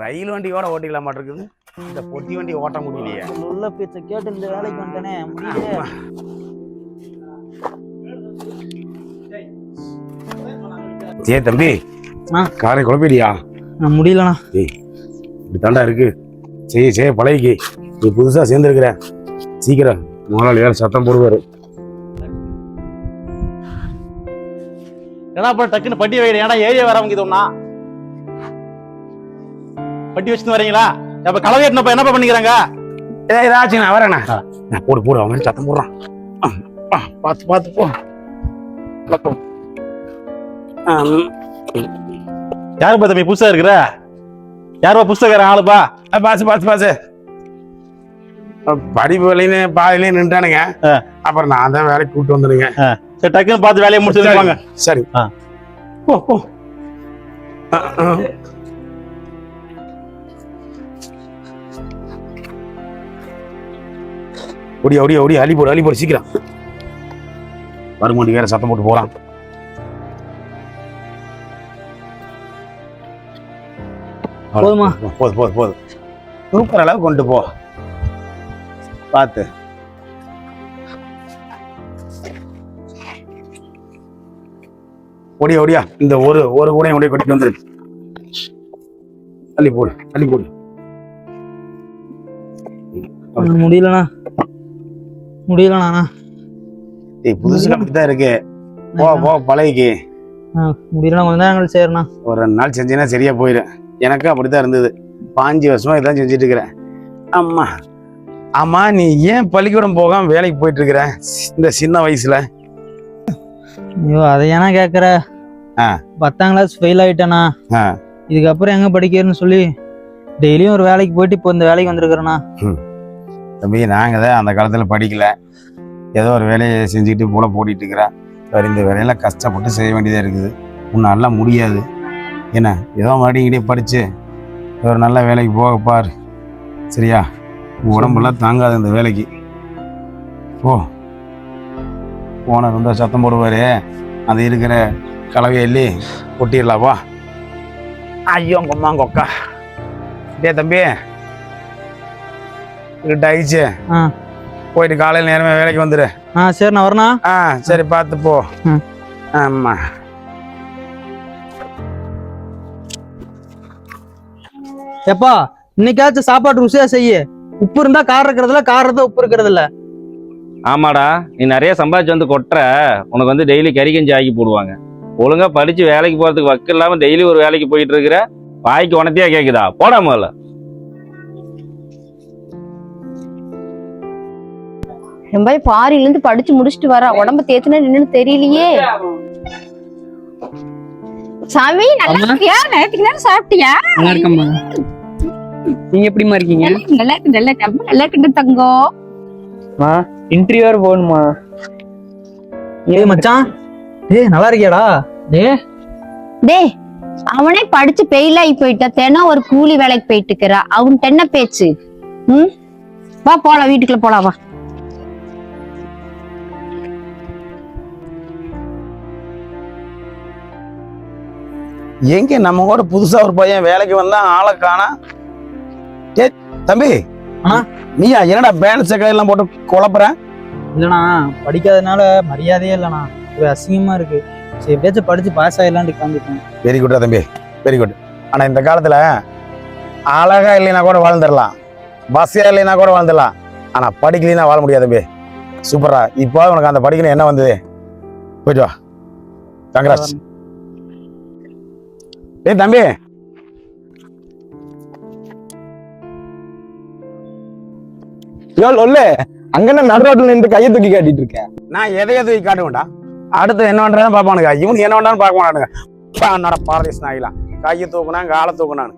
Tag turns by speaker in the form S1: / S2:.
S1: ரயில் வண்டியோட ஓட்டிக்கலாம் மாட்டிருக்குது இந்த பொட்டி வண்டி ஓட்ட முடியலையே.
S2: உள்ள பேச்ச கேட்டு இந்த வேலைக்கு வந்துட்டேனே முடியலையே.
S1: ஏ தம்பி. காரை குழப்பிடியா
S2: நான் முடியலண்ணா.
S1: ஏய் இப்படி தாண்டா இருக்கு. செய்ய செய்ய பழகிக்கு. நீ புதுசா சேர்ந்துருக்கிற. சீக்கிரம். முதலாளி வேற சத்தம் போடுவாரு.
S3: ஏன்னா அப்புறம் டக்குன்னு பட்டி வைக்கிற ஏன்னா ஏரியா வரவங்க இதுனா பட்டி வச்சுட்டு வரீங்களா? அப்ப கலவை எட்டினப்ப என்னப்பா பண்ணிக்கிறாங்க?
S1: ராஜி நான் வரேண்ணா நான் போடு போடு அவன் சத்தம் போடுறான். பார்த்து பார்த்து போ. ம்.
S3: யாருப்பா தம்பி புதுசா இருக்கிற? யாருப்பா புதுசக்காரன் ஆளுப்பா?
S1: பாசு பாசு பாசு படிப்பு வேலைன்னு பாதிலே நின்றானுங்க. அப்புறம் நான் தான் வேலைக்கு கூப்பிட்டு வந்துடுங்க
S3: சரி டக்குன்னு பார்த்து வேலையை முடிச்சு
S1: சரி.
S3: ஆ.
S1: போ போ. ஒடியா ஒடியா ஒடியா அள்ளி போடு அள்ளி போடு சீக்கிரம். வருமாண்டி வேற சத்தம் போட்டு போறான்.
S2: போதுமா?
S1: போதும் போதும் போதும் தூக்குற அளவு கொண்டு போ. பார்த்து. ஒடியா ஒடியா இந்த ஒரு ஒரு கூடையும் ஒடிய கொட்டிட்டு வந்துரு. அள்ளி போடு அள்ளி போடு.
S2: முடியலண்ணா. முடியலண்ணா.
S1: ஏய் புதுசு அப்படி தான் இருக்கு. போ போ பழகிக்கு.
S2: முடியலண்ணா கொஞ்ச நேரம் கழிச்சு சரிண்ணா.
S1: ஒரு ரெண்டு நாள் செஞ்சீங்கன்னா சரியா போயிடும் எனக்கும் அப்படித்தான் இருந்தது. பாஞ்சு வருஷமா இதான் செஞ்சுட்டு இருக்கிறேன் அம்மா ஆமா நீ ஏன் பள்ளிக்கூடம் போகாம வேலைக்கு போயிட்டு இருக்கிற? இந்த சின்ன வயசுல.
S2: ஐயோ அதை ஏன்னா கேட்குற
S1: ஆ.
S2: பத்தாம் கிளாஸ் ஃபெயில் ஆயிட்டேண்ணா.
S1: ஆ.
S2: இதுக்கப்புறம் எங்க படிக்கிறேன்னு சொல்லி டெய்லியும் ஒரு வேலைக்கு போயிட்டு இப்போ இந்த வேலைக்கு வந்திருக்கிறேண்ணா.
S1: தம்பி நாங்கள் தான் அந்த காலத்தில் படிக்கலை. ஏதோ ஒரு வேலையை செஞ்சுக்கிட்டு போல போட்டிகிட்டு இருக்கிறேன் வேறு இந்த வேலையெல்லாம் கஷ்டப்பட்டு செய்ய வேண்டியதாக இருக்குது. உன்னாலாம் முடியாது. என்ன ஏதோ மறுபடியும் இங்கே படித்து ஒரு நல்ல வேலைக்கு போக பார். சரியா? உன் உடம்பெல்லாம் தாங்காது இந்த வேலைக்கு. போ. ஓனர் வந்து சத்தம் போடுவார். அது இருக்கிற கலவை எள்ளி கொட்டிடலாம் வா. ஐயோ கொம்மா கொக்கா டே தம்பி இருட்டு ஆயிடுச்சு
S2: ஆ.
S1: போயிட்டு காலையில் நேரமே வேலைக்கு வந்துடு
S2: ஆ சரிண்ணா வரண்ணா
S1: ஆ சரி பார்த்து போ.
S2: ம்.
S1: ஆமா.
S2: எப்பா இன்னைக்காச்சும் சாப்பாடு ருசியா செய்ய. உப்பு இருந்தா காரம் இருக்கிறதுல காரம் உப்பு இருக்கிறது இல்ல
S4: ஆமாடா நீ நிறைய சம்பாதிச்சு வந்து கொட்டுற. உனக்கு வந்து டெய்லி கறி கஞ்சி ஆக்கி போடுவாங்க. ஒழுங்கா படிச்சு வேலைக்கு போறதுக்கு வக்கு இல்லாம டெய்லி ஒரு வேலைக்கு போயிட்டு இருக்கிற வாய்க்கு உனத்தியா கேக்குதா? போடா
S5: என் ஃபாரின்ல இருந்து படிச்சு முடிச்சுட்டு வரா. உடம்ப தேத்துனா என்னன்னு தெரியலையே. சாமி நல்லா. இருக்கியா? நேற்றுக்கு நேரம் சாப்பிட்டியா?
S6: நல்லா இருக்கம்மா. நீங்க எப்படிம்மா இருக்கீங்க?
S5: நல்லா இருக்கு நல்லா இருக்கு நல்லா இருக்கு. தங்கம்
S6: இன்டர்வியூ வேற போகணுமா
S2: ஏய் மச்சான். ஏய் நல்லா இருக்கியாடா? ஏ
S5: டேய் அவனே படிச்சு பெயில் ஆகி போயிட்டா. தினம் ஒரு கூலி வேலைக்கு போயிட்டு இருக்கிறா. அவன்கிட்ட என்ன பேச்சு. ம்? வா போலாம் வீட்டுக்குள்ள போலாம் வா.
S1: எங்க நம்ம கூட புதுசா ஒரு பையன் வேலைக்கு வந்தா ஆளை காணா? ஏ தம்பி? நீயா என்னடா பேண்ட் எல்லாம் போட்டு குழப்புற?
S2: இல்லண்ணா படிக்காதனால மரியாதையே இல்லண்ணா. ஒரு அசிங்கமா இருக்கு. சரி எப்படியாச்சும் படிச்சு பாஸ் ஆயிடலான்ட்டு உட்காந்துட்டேன்
S1: வெரி குட்டா தம்பி. வெரி குட் ஆனா இந்த காலத்துல அழகா இல்லைன்னா கூட வாழ்ந்துடலாம். பஸ்ஸியா இல்லைன்னா கூட வாழ்ந்துடலாம். ஆனா படிக்கலைன்னா வாழ முடியாது தம்பி. சூப்பரா இப்போ உனக்கு அந்த படிக்கணும் என்ன வந்தது? போயிட்டு வா. கங்கராஜ் ஏய் தம்பி.
S7: யோ ஒல்லு அங்க நடு ரோட்ல நின்று கையை தூக்கி காட்டிட்டு இருக்கேன்
S1: நான் எதைய தூக்கி காட்டுவேன்டா? அடுத்து என்ன பண்றதான் பாப்பானுங்க இவனு என்ன பண்றான்னு பார்க்க மாட்டானுங்க. என்னோட பாரதேச நாயிலாம் கையை தூக்குனான் காலை தூக்குனானு.